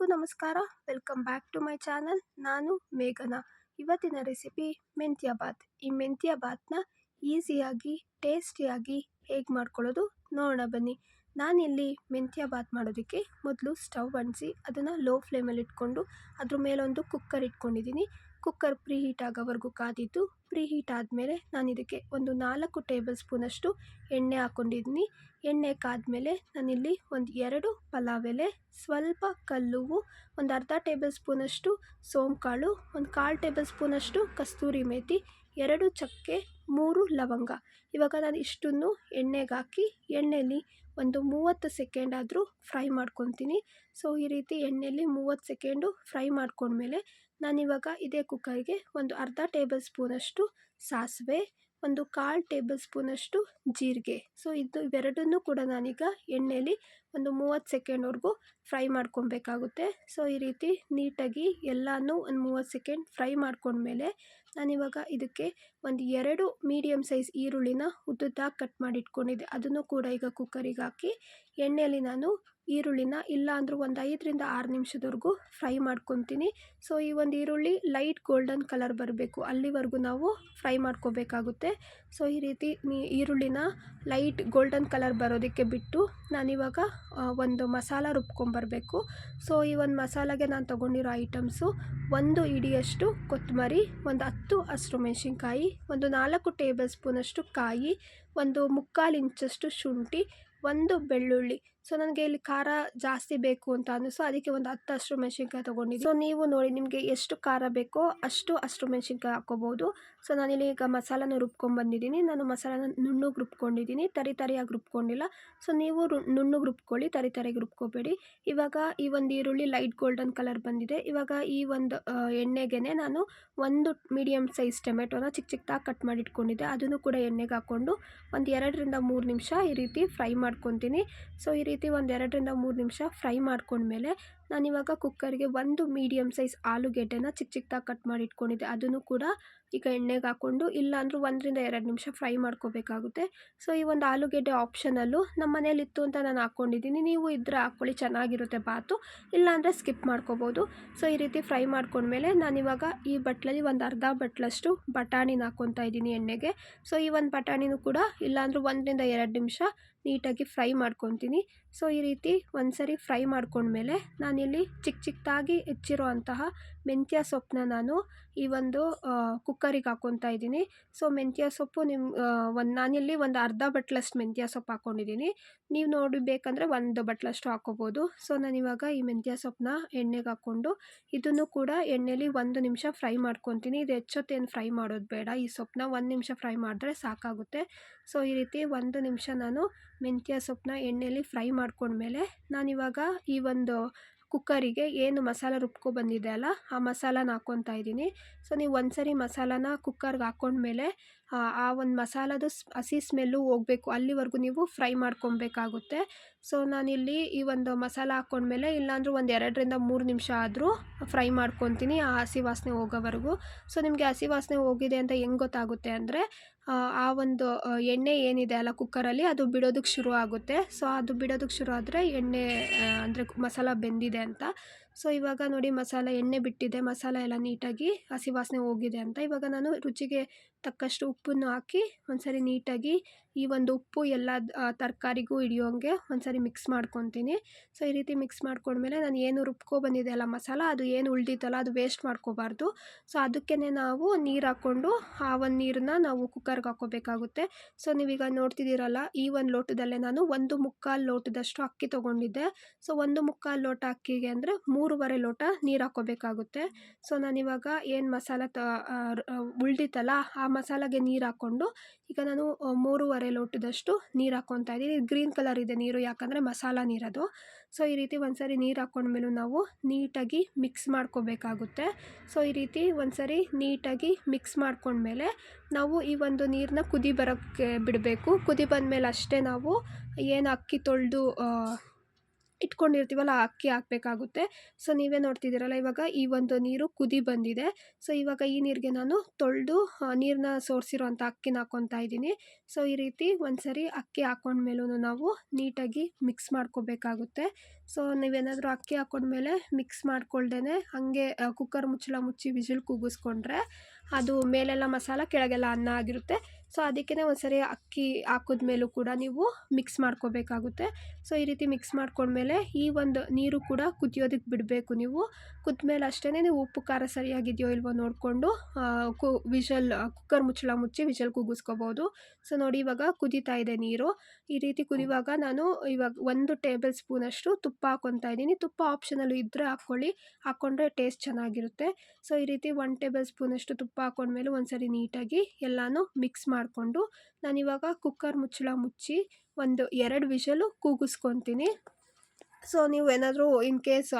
ಎಲ್ಲರಿಗೂ ನಮಸ್ಕಾರ. Welcome back to my channel. ನಾನು ಮೇಘನಾ. ಇವತ್ತಿನ ರೆಸಿಪಿ ಮೆಂತ್ಯ ಬಾತ್ ಈ ಮೆಂತ್ಯ ಬಾತ್ನ ಈಸಿಯಾಗಿ, ಟೇಸ್ಟಿಯಾಗಿ ಹೇಗೆ ಮಾಡ್ಕೊಳ್ಳೋದು ನೋಡೋಣ ಬನ್ನಿ. ನಾನಿಲ್ಲಿ ಮೆಂತ್ಯ ಬಾತ್ ಮಾಡೋದಕ್ಕೆ ಮೊದಲು ಸ್ಟವ್ ಅಂಟಿಸಿ, ಅದನ್ನು ಲೋ ಫ್ಲೇಮಲ್ಲಿ ಇಟ್ಕೊಂಡು ಅದ್ರ ಮೇಲೊಂದು ಕುಕ್ಕರ್ ಇಟ್ಕೊಂಡಿದ್ದೀನಿ. ಕುಕ್ಕರ್ ಪ್ರೀ ಹೀಟ್ ಆಗೋವರೆಗೂ ಕಾದಿದ್ದು ಪ್ರೀ ಹೀಟ್ ಆದಮೇಲೆ ನಾನು ಇದಕ್ಕೆ ಒಂದು ನಾಲ್ಕು ಟೇಬಲ್ ಸ್ಪೂನಷ್ಟು ಎಣ್ಣೆ ಹಾಕ್ಕೊಂಡಿದ್ದೀನಿ ಎಣ್ಣೆ ಕಾದ್ಮೇಲೆ ನಾನಿಲ್ಲಿ ಒಂದು ಎರಡು ಪಲಾವ್ ಎಲೆ ಸ್ವಲ್ಪ ಕಲ್ಲುವು, ಒಂದು ಅರ್ಧ ಟೇಬಲ್ ಸ್ಪೂನಷ್ಟು ಸೋಂಕಾಳು, ಒಂದು ಕಾಲು ಟೇಬಲ್ ಸ್ಪೂನಷ್ಟು ಕಸ್ತೂರಿ ಮೇಥಿ ಎರಡು ಚಕ್ಕೆ, ಮೂರು ಲವಂಗ. ಇವಾಗ ನಾನು ಇಷ್ಟನ್ನು ಎಣ್ಣೆಗೆ ಹಾಕಿ ಎಣ್ಣೆಯಲ್ಲಿ ಒಂದು ಮೂವತ್ತು ಸೆಕೆಂಡ್ ಆದರೂ ಫ್ರೈ ಮಾಡ್ಕೊತೀನಿ. ಸೊ, ಈ ರೀತಿ ಎಣ್ಣೆಯಲ್ಲಿ ಮೂವತ್ತು ಸೆಕೆಂಡು ಫ್ರೈ ಮಾಡ್ಕೊಂಡ್ಮೇಲೆ ನಾನಿವಾಗ ಇದೇ ಕುಕ್ಕರ್ಗೆ ಒಂದು ಅರ್ಧ ಟೇಬಲ್ ಸ್ಪೂನಷ್ಟು ಸಾಸಿವೆ ಒಂದು ಕಾಲು ಟೇಬಲ್ ಸ್ಪೂನಷ್ಟು ಜೀರಿಗೆ. ಸೊ, ಇದು ಇವೆರಡನ್ನೂ ಕೂಡ ನಾನೀಗ ಎಣ್ಣೆಯಲ್ಲಿ ಒಂದು ಮೂವತ್ತು ಸೆಕೆಂಡ್ವರೆಗೂ ಫ್ರೈ ಮಾಡ್ಕೊಬೇಕಾಗುತ್ತೆ. ಸೊ, ಈ ರೀತಿ ನೀಟಾಗಿ ಎಲ್ಲನೂ ಒಂದು ಮೂವತ್ತು ಸೆಕೆಂಡ್ ಫ್ರೈ ಮಾಡ್ಕೊಂಡ್ಮೇಲೆ ನಾನಿವಾಗ ಇದಕ್ಕೆ ಒಂದು ಎರಡು ಮೀಡಿಯಮ್ ಸೈಜ್ ಈರುಳ್ಳಿನ ಉದ್ದುದ್ದಾಗಿ ಕಟ್ ಮಾಡಿಟ್ಕೊಂಡಿದ್ದೆ. ಅದನ್ನು ಕೂಡ ಈಗ ಕುಕ್ಕರಿಗೆ ಹಾಕಿ ಎಣ್ಣೆಯಲ್ಲಿ ನಾನು ಈರುಳ್ಳಿನ ಇಲ್ಲ ಅಂದರೂ ಒಂದು ಐದರಿಂದ ಆರು ನಿಮಿಷದವರೆಗೂ ಫ್ರೈ ಮಾಡ್ಕೊತೀನಿ. ಸೊ ಈ ಒಂದು ಈರುಳ್ಳಿ ಲೈಟ್ ಗೋಲ್ಡನ್ ಕಲರ್ ಬರಬೇಕು. ಅಲ್ಲಿವರೆಗೂ ನಾವು ಫ್ರೈ ಮಾಡ್ಕೋಬೇಕಾಗುತ್ತೆ. ಸೊ ಈ ರೀತಿ ಈರುಳ್ಳಿನ ಲೈಟ್ ಗೋಲ್ಡನ್ ಕಲರ್ ಬರೋದಕ್ಕೆ ಬಿಟ್ಟು ನಾನಿವಾಗ ಒಂದು ಮಸಾಲ ರುಬ್ಕೊಂಬರಬೇಕು. ಸೊ ಈ ಒಂದು ಮಸಾಲಾಗೆ ನಾನು ತೊಗೊಂಡಿರೋ ಐಟಮ್ಸು ಒಂದು ಇಡಿಯಷ್ಟು ಕೊತ್ತಂಬರಿ, ಒಂದು ಹತ್ತು ಹಸಿರು ಮೆಣಸಿನ್ಕಾಯಿ, ಒಂದು ನಾಲ್ಕು ಟೇಬಲ್ ಸ್ಪೂನಷ್ಟು ಕಾಯಿ, ಒಂದು ಮುಕ್ಕಾಲು ಇಂಚಷ್ಟು ಶುಂಠಿ, ಒಂದು ಬೆಳ್ಳುಳ್ಳಿ. ಸೊ, ನನಗೆ ಇಲ್ಲಿ ಖಾರ ಜಾಸ್ತಿ ಬೇಕು ಅಂತ ಅನ್ನಿಸ್ತು ಅದಕ್ಕೆ ಒಂದು ಹತ್ತು ಹಸಿರು ಮೆಣಸಿನ್ಕಾಯಿ ತೊಗೊಂಡಿದ್ದೆ. ಸೊ, ನೀವು ನೋಡಿ ನಿಮಗೆ ಎಷ್ಟು ಖಾರ ಬೇಕೋ ಅಷ್ಟು ಹಸಿರು ಮೆಣಸಿನ್ಕಾಯಿ ಹಾಕೋಬೋದು ಸೊ ನಾನಿಲ್ಲಿ ಈಗ ಮಸಾಲನ ರುಬ್ಕೊಂಡ್ಬಂದಿದ್ದೀನಿ ನಾನು ಮಸಾಲನ ನುಣ್ಣಗೆ ರುಬ್ಕೊಂಡಿದ್ದೀನಿ. ತರಿ ತರಿಯಾಗಿ ರುಬ್ಕೊಂಡಿಲ್ಲ. ಸೊ, ನೀವು ನುಣ್ಣಗೆ ರುಬ್ಕೊಳ್ಳಿ. ತರಿ ತರಿಯಾಗಿ ರುಬ್ಕೋಬೇಡಿ. ಇವಾಗ ಈ ಒಂದು ಈರುಳ್ಳಿ ಲೈಟ್ ಗೋಲ್ಡನ್ ಕಲರ್ ಬಂದಿದೆ. ಇವಾಗ ಈ ಒಂದು ಎಣ್ಣೆಗೆ ನಾನು ಒಂದು ಮೀಡಿಯಮ್ ಸೈಜ್ ಟೊಮೆಟೊನ ಚಿಕ್ಕ ಚಿಕ್ಕದಾಗಿ ಕಟ್ ಮಾಡಿ ಇಟ್ಕೊಂಡಿದ್ದೆ ಅದನ್ನು ಕೂಡ ಎಣ್ಣೆಗೆ ಹಾಕ್ಕೊಂಡು ಒಂದು ಎರಡರಿಂದ ಮೂರು ನಿಮಿಷ ಈ ರೀತಿ ಫ್ರೈ ಮಾಡ್ಕೊತೀನಿ. ಸೊ, ಈ ರೀತಿ ಒಂದು ಎರಡರಿಂದ ಮೂರು ನಿಮಿಷ ಫ್ರೈ ಮಾಡ್ಕೊಂಡ್ಮೇಲೆ ನಾನಿವಾಗ ಕುಕ್ಕರ್ಗೆ ಒಂದು ಮೀಡಿಯಮ್ ಸೈಜ್ ಆಲೂಗೆಡ್ಡೆನ ಚಿಕ್ಕ ಚಿಕ್ಕದಾಗಿ ಕಟ್ ಮಾಡಿ ಇಟ್ಕೊಂಡಿದ್ದೆ ಅದನ್ನು ಕೂಡ ಈಗ ಎಣ್ಣೆಗೆ ಹಾಕ್ಕೊಂಡು ಇಲ್ಲಾಂದರೂ ಒಂದರಿಂದ ಎರಡು ನಿಮಿಷ ಫ್ರೈ ಮಾಡ್ಕೋಬೇಕಾಗುತ್ತೆ. ಸೊ, ಈ ಒಂದು ಆಲೂಗೆಡ್ಡೆ ಆಪ್ಷನಲ್ಲು ನಮ್ಮ ಮನೇಲಿ ಇತ್ತು ಅಂತ ನಾನು ಹಾಕ್ಕೊಂಡಿದ್ದೀನಿ ನೀವು ಇದ್ರೆ ಹಾಕ್ಕೊಳ್ಳಿ ಚೆನ್ನಾಗಿರುತ್ತೆ ಬಾತು. ಇಲ್ಲಾಂದರೆ ಸ್ಕಿಪ್ ಮಾಡ್ಕೋಬೋದು. ಸೊ, ಈ ರೀತಿ ಫ್ರೈ ಮಾಡ್ಕೊಂಡ್ಮೇಲೆ ನಾನಿವಾಗ ಈ ಬಟ್ಲಲ್ಲಿ ಒಂದು ಅರ್ಧ ಬಟ್ಲಷ್ಟು ಬಟಾಣಿನ ಹಾಕ್ಕೊತಾ ಇದ್ದೀನಿ ಎಣ್ಣೆಗೆ. ಸೊ, ಈ ಒಂದು ಬಟಾಣಿನೂ ಕೂಡ ಇಲ್ಲಾಂದ್ರೂ ಒಂದರಿಂದ ಎರಡು ನಿಮಿಷ ನೀಟಾಗಿ ಫ್ರೈ ಮಾಡ್ಕೊತೀನಿ. ಸೊ ಈ ರೀತಿ ಒಂದು ಸರಿ ಫ್ರೈ ಮಾಡ್ಕೊಂಡ್ಮೇಲೆ ನಾನಿಲ್ಲಿ ಚಿಕ್ಕ ಚಿಕ್ಕದಾಗಿ ಹೆಚ್ಚಿರೋ ಅಂತಹ ಮೆಂತ್ಯ ಸೊಪ್ಪನ್ನ ನಾನು ಈ ಒಂದು ಕುಕ್ಕರಿಗೆ ಹಾಕ್ಕೊತಾ ಇದ್ದೀನಿ. ಸೊ, ಮೆಂತ್ಯ ಸೊಪ್ಪು ನಿಮ್ಮ ಒಂದು ನಾನಿಲ್ಲಿ ಒಂದು ಅರ್ಧ ಬಟ್ಲಷ್ಟು ಮೆಂತ್ಯ ಸೊಪ್ಪು ಹಾಕ್ಕೊಂಡಿದ್ದೀನಿ ನೀವು ನೋಡಿ ಬೇಕಂದರೆ ಒಂದು ಬಟ್ಲಷ್ಟು ಹಾಕ್ಕೋಬೋದು ಸೊ, ನಾನಿವಾಗ ಈ ಮೆಂತ್ಯ ಸೊಪ್ಪನ್ನ ಎಣ್ಣೆಗೆ ಹಾಕ್ಕೊಂಡು ಇದನ್ನು ಕೂಡ ಎಣ್ಣೆಲಿ ಒಂದು ನಿಮಿಷ ಫ್ರೈ ಮಾಡ್ಕೊತೀನಿ. ಇದು ಹೆಚ್ಚೊತ್ತೇನು ಫ್ರೈ ಮಾಡೋದು ಬೇಡ. ಈ ಸೊಪ್ಪನ್ನ ಒಂದು ನಿಮಿಷ ಫ್ರೈ ಮಾಡಿದ್ರೆ ಸಾಕಾಗುತ್ತೆ. ಸೊ, ಈ ರೀತಿ ಒಂದು ನಿಮಿಷ ನಾನು ಮೆಂತ್ಯ ಸೊಪ್ಪನ್ನ ಎಣ್ಣೆಯಲ್ಲಿ ಫ್ರೈ ಮಾಡ್ಕೊಂಡ್ಮೇಲೆ ನಾನಿವಾಗ ಈ ಒಂದು ಕುಕ್ಕರಿಗೆ ಏನು ಮಸಾಲ ರುಬ್ಕೊ ಬಂದಿದೆ ಅಲ್ಲ, ಆ ಮಸಾಲಾನ ಹಾಕ್ಕೊತಾ ಇದ್ದೀನಿ. ಸೊ, ನೀವು ಒಂದು ಸರಿ ಮಸಾಲಾನ ಕುಕ್ಕರ್ಗೆ ಹಾಕ್ಕೊಂಡ್ಮೇಲೆ ಆ ಒಂದು ಮಸಾಲದು ಹಸಿ ಸ್ಮೆಲ್ಲು ಹೋಗಬೇಕು. ಅಲ್ಲಿವರೆಗೂ ನೀವು ಫ್ರೈ ಮಾಡ್ಕೊಬೇಕಾಗುತ್ತೆ ಸೊ, ನಾನಿಲ್ಲಿ ಈ ಒಂದು ಮಸಾಲ ಹಾಕ್ಕೊಂಡ್ಮೇಲೆ ಇಲ್ಲಾಂದ್ರೂ ಒಂದು ಎರಡರಿಂದ ಮೂರು ನಿಮಿಷ ಆದರೂ ಫ್ರೈ ಮಾಡ್ಕೊತೀನಿ ಆ ಹಸಿ ವಾಸನೆ ಹೋಗೋವರೆಗೂ. ಸೊ, ನಿಮಗೆ ಹಸಿ ವಾಸನೆ ಹೋಗಿದೆ ಅಂತ ಹೆಂಗೆ ಗೊತ್ತಾಗುತ್ತೆ ಅಂದರೆ ಆ ಒಂದು ಎಣ್ಣೆ ಏನಿದೆ ಅಲ್ಲ ಕುಕ್ಕರಲ್ಲಿ ಅದು ಬಿಡೋದಕ್ಕೆ ಶುರು ಆಗುತ್ತೆ ಸೊ ಅದು ಬಿಡೋದಕ್ಕೆ ಶುರು ಆದರೆ ಎಣ್ಣೆ ಅಂದರೆ ಮಸಾಲ ಬೆಂದಿದೆ ಅಂತ. ಸೊ ಇವಾಗ ನೋಡಿ ಮಸಾಲ ಎಣ್ಣೆ ಬಿಟ್ಟಿದೆ. ಮಸಾಲೆ ಎಲ್ಲ ನೀಟಾಗಿ ಹಸಿ ವಾಸನೆ ಹೋಗಿದೆ ಅಂತ. ಇವಾಗ ನಾನು ರುಚಿಗೆ ತಕ್ಕಷ್ಟು ಉಪ್ಪನ್ನು ಹಾಕಿ ಒಂದ್ಸರಿ ನೀಟಾಗಿ ಈ ಒಂದು ಉಪ್ಪು ಎಲ್ಲ ತರಕಾರಿಗೂ ಹಿಡಿಯೋಂಗೆ ಒಂದ್ಸರಿ ಮಿಕ್ಸ್ ಮಾಡ್ಕೊತೀನಿ. ಸೊ ಈ ರೀತಿ ಮಿಕ್ಸ್ ಮಾಡ್ಕೊಂಡ್ಮೇಲೆ ನಾನು ಏನು ರುಬ್ಕೊ ಬಂದಿದೆ ಅಲ್ಲ ಮಸಾಲ, ಅದು ಏನು ಉಳ್ದಿತ್ತಲ್ಲ, ಅದು ವೇಸ್ಟ್ ಮಾಡ್ಕೋಬಾರ್ದು. ಸೊ ಅದಕ್ಕೇ ನಾವು ನೀರು ಹಾಕ್ಕೊಂಡು ಆ ಒಂದು ನೀರನ್ನ ನಾವು ಕುಕ್ಕರ್ಗೆ ಹಾಕೋಬೇಕಾಗುತ್ತೆ. ಸೊ ನೀವೀಗ ನೋಡ್ತಿದ್ದೀರಲ್ಲ, ಈ ಒಂದು ಲೋಟದಲ್ಲೇ ನಾನು ಒಂದು ಮುಕ್ಕಾಲು ಲೋಟದಷ್ಟು ಅಕ್ಕಿ ತೊಗೊಂಡಿದ್ದೆ. ಸೊ ಒಂದು ಮುಕ್ಕಾಲು ಲೋಟ ಅಕ್ಕಿಗೆ ಅಂದರೆ ಮೂರುವರೆ ಲೋಟ ನೀರು ಹಾಕ್ಕೋಬೇಕಾಗುತ್ತೆ ಸೊ ನಾನಿವಾಗ ಏನು ಮಸಾಲ ತ ಉಳ್ದಿತ್ತಲ್ಲ, ಆ ಮಸಾಲೆಗೆ ನೀರು ಹಾಕ್ಕೊಂಡು ಈಗ ನಾನು ಮೂರುವರೆ ಲೋಟದಷ್ಟು ನೀರು ಹಾಕ್ಕೊತಾ ಇದ್ದೀನಿ. ಗ್ರೀನ್ ಕಲರ್ ಇದೆ ನೀರು, ಯಾಕಂದರೆ ಮಸಾಲ ನೀರದು ಸೊ ಈ ರೀತಿ ಒಂದ್ಸರಿ ನೀರು ಹಾಕ್ಕೊಂಡ್ಮೇಲೂ ನಾವು ನೀಟಾಗಿ ಮಿಕ್ಸ್ ಮಾಡ್ಕೋಬೇಕಾಗುತ್ತೆ. ಸೊ ಈ ರೀತಿ ಒಂದ್ಸರಿ ನೀಟಾಗಿ ಮಿಕ್ಸ್ ಮಾಡ್ಕೊಂಡ್ಮೇಲೆ ನಾವು ಈ ಒಂದು ನೀರನ್ನ ಕುದಿ ಬರೋಕ್ಕೆ ಬಿಡಬೇಕು. ಕುದಿ ಬಂದಮೇಲೆ ಅಷ್ಟೇ ನಾವು ಏನು ಅಕ್ಕಿ ತೊಳೆದು ಇಟ್ಕೊಂಡಿರ್ತೀವಲ್ಲ ಅಕ್ಕಿ ಹಾಕ್ಬೇಕಾಗುತ್ತೆ. ಸೊ, ನೀವೇ ನೋಡ್ತಿದ್ದೀರಲ್ಲ, ಇವಾಗ ಈ ಒಂದು ನೀರು ಕುದಿ ಬಂದಿದೆ. ಸೊ, ಇವಾಗ ಈ ನೀರಿಗೆ ನಾನು ತೊಳೆದು ನೀರನ್ನ ಸೋರಿಸಿರೋಂಥ ಅಕ್ಕಿನ ಹಾಕ್ಕೊತಾ ಇದ್ದೀನಿ. ಸೊ, ಈ ರೀತಿ ಒಂದ್ಸರಿ ಅಕ್ಕಿ ಹಾಕ್ಕೊಂಡ್ಮೇಲೂ ನಾವು ನೀಟಾಗಿ ಮಿಕ್ಸ್ ಮಾಡ್ಕೋಬೇಕಾಗುತ್ತೆ. ಸೊ, ನೀವೇನಾದರೂ ಅಕ್ಕಿ ಹಾಕ್ಕೊಂಡ್ಮೇಲೆ ಮಿಕ್ಸ್ ಮಾಡ್ಕೊಳ್ದೇ ಹಾಗೆ ಕುಕ್ಕರ್ ಮುಚ್ಚಳ ಮುಚ್ಚಿ ವಿಜಿಲ್ ಕೂಗಿಸ್ಕೊಂಡ್ರೆ ಅದು ಮೇಲೆಲ್ಲ ಮಸಾಲ ಕೆಳಗೆಲ್ಲ ಅನ್ನ ಆಗಿರುತ್ತೆ. ಸೊ ಅದಕ್ಕೇ ಒಂದ್ಸರಿ ಅಕ್ಕಿ ಹಾಕಿದ ಮೇಲೂ ಕೂಡ ನೀವು ಮಿಕ್ಸ್ ಮಾಡ್ಕೋಬೇಕಾಗುತ್ತೆ. ಸೊ, ಈ ರೀತಿ ಮಿಕ್ಸ್ ಮಾಡ್ಕೊಂಡ್ಮೇಲೆ ಈ ಒಂದು ನೀರು ಕೂಡ ಕುದಿಯೋದಕ್ಕೆ ಬಿಡಬೇಕು ನೀವು. ಕುದ್ಮೇಲೆ ಅಷ್ಟೇ ನೀವು ಉಪ್ಪು, ಖಾರ ಸರಿಯಾಗಿದೆಯೋ ಇಲ್ವೋ ನೋಡಿಕೊಂಡು ಕು, ವಿಷಲ್ ಕುಕ್ಕರ್ ಮುಚ್ಚಳ ಮುಚ್ಚಿ ವಿಷಲ್ ಕೂಗಿಸ್ಕೋಬೋದು ಸೊ, ನೋಡಿ ಇವಾಗ ಕುದೀತಾ ಇದೆ ನೀರು. ಈ ರೀತಿ ಕುದಿಯುವಾಗ ನಾನು ಇವಾಗ ಒಂದು ಟೇಬಲ್ ಸ್ಪೂನಷ್ಟು ತುಪ್ಪ ಹಾಕ್ಕೊತಾ ಇದ್ದೀನಿ. ತುಪ್ಪ ಆಪ್ಷನಲ್ಲು ಇದ್ದರೆ ಹಾಕ್ಕೊಳ್ಳಿ. ಹಾಕ್ಕೊಂಡ್ರೆ ಟೇಸ್ಟ್ ಚೆನ್ನಾಗಿರುತ್ತೆ. ಸೊ, ಈ ರೀತಿ ಒನ್ ಟೇಬಲ್ ಸ್ಪೂನಷ್ಟು ತುಪ್ಪ ಹಾಕ್ಕೊಂಡ್ಮೇಲೆ ಒಂದ್ಸರಿ ನೀಟಾಗಿ ಎಲ್ಲನೂ ಮಿಕ್ಸ್ ಮಾಡಿಕೊಂಡು ನಾನಿವಾಗ ಕುಕ್ಕರ್ ಮುಚ್ಚಳ ಮುಚ್ಚಿ ಒಂದು ಎರಡು ವಿಷಲು ಕೂಗಿಸ್ಕೊತೀನಿ. ಸೊ ನೀವು ಏನಾದರೂ ಇನ್ ಕೇಸ್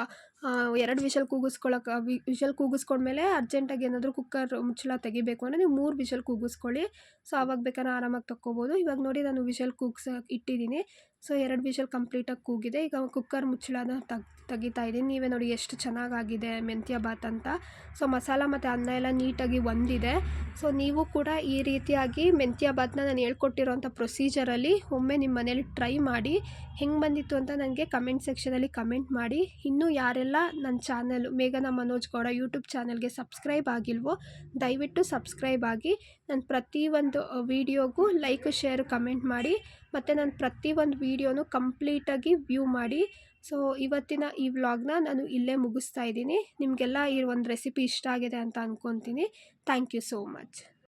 ಎರಡು ವಿಷಲ್ ಕೂಗಿಸ್ಕೊಳಕ್ಕೆ ವಿಷಲ್ ಕೂಗಿಸ್ಕೊಂಡ್ಮೇಲೆ ಅರ್ಜೆಂಟಾಗಿ ಏನಾದರೂ ಕುಕ್ಕರ್ ಮುಚ್ಚಳ ತೆಗಿಬೇಕು ಅಂದರೆ ನೀವು ಮೂರು ವಿಷಲ್ ಕೂಗಿಸ್ಕೊಳ್ಳಿ. ಸೊ ಆವಾಗ ಬೇಕಾದ್ರೆ ಆರಾಮಾಗಿ ತಕ್ಕೋಬೋದು. ಇವಾಗ ನೋಡಿ ನಾನು ವಿಷಲ್ ಕೂಗ್ಸ ಇಟ್ಟಿದ್ದೀನಿ. ಸೊ ಎರಡು ವಿಷಲ್ ಕಂಪ್ಲೀಟಾಗಿ ಕೂಗಿದೆ. ಈಗ ಕುಕ್ಕರ್ ಮುಚ್ಚಳನ ತಗ್, ತೆಗಿತಾ ಇದ್ದೀನಿ. ನೀವೇ ನೋಡಿ ಎಷ್ಟು ಚೆನ್ನಾಗಾಗಿದೆ ಮೆಂತ್ಯ ಬಾತ್ ಅಂತ. ಸೊ ಮಸಾಲ ಮತ್ತು ಅನ್ನ ಎಲ್ಲ ನೀಟಾಗಿ ಒಂದಿದೆ. ಸೊ ನೀವು ಕೂಡ ಈ ರೀತಿಯಾಗಿ ಮೆಂತ್ಯ ಬಾತ್ನ ನಾನು ಹೇಳ್ಕೊಟ್ಟಿರೋಂಥ ಪ್ರೊಸೀಜರಲ್ಲಿ ಒಮ್ಮೆ ನಿಮ್ಮ ಮನೇಲಿ ಟ್ರೈ ಮಾಡಿ. ಹೆಂಗೆ ಬಂದಿತ್ತು ಅಂತ ನನಗೆ ಕಮೆಂಟ್ ಸೆಕ್ಷನಲ್ಲಿ ಕಮೆಂಟ್ ಮಾಡಿ. ಇನ್ನೂ ಯಾರೆಲ್ಲ ನನ್ನ ಚಾನಲ್ ಮೇಘನಾ ಮನೋಜ್ ಗೌಡ ಯೂಟ್ಯೂಬ್ ಚಾನಲ್ಗೆ ಸಬ್ಸ್ಕ್ರೈಬ್ ಆಗಿಲ್ವೋ, ದಯವಿಟ್ಟು ಸಬ್ಸ್ಕ್ರೈಬ್ ಆಗಿ. ನಾನು ಪ್ರತಿಯೊಂದು ವೀಡಿಯೋಗೂ ಲೈಕ್ ಶೇರ್ ಕಮೆಂಟ್ ಮಾಡಿ ಮತ್ತು ನಾನು ಪ್ರತಿಯೊಂದು ವೀಡಿಯೋನು ಕಂಪ್ಲೀಟಾಗಿ ವ್ಯೂ ಮಾಡಿ. ಸೊ ಇವತ್ತಿನ ಈ ವ್ಲಾಗ್ನ ನಾನು ಇಲ್ಲೇ ಮುಗಿಸ್ತಾ ಇದ್ದೀನಿ. ನಿಮಗೆಲ್ಲ ಈ ಒಂದು ರೆಸಿಪಿ ಇಷ್ಟ ಆಗಿದೆ ಅಂತ ಅಂದ್ಕೊತೀನಿ ಥ್ಯಾಂಕ್ ಯು ಸೋ ಮಚ್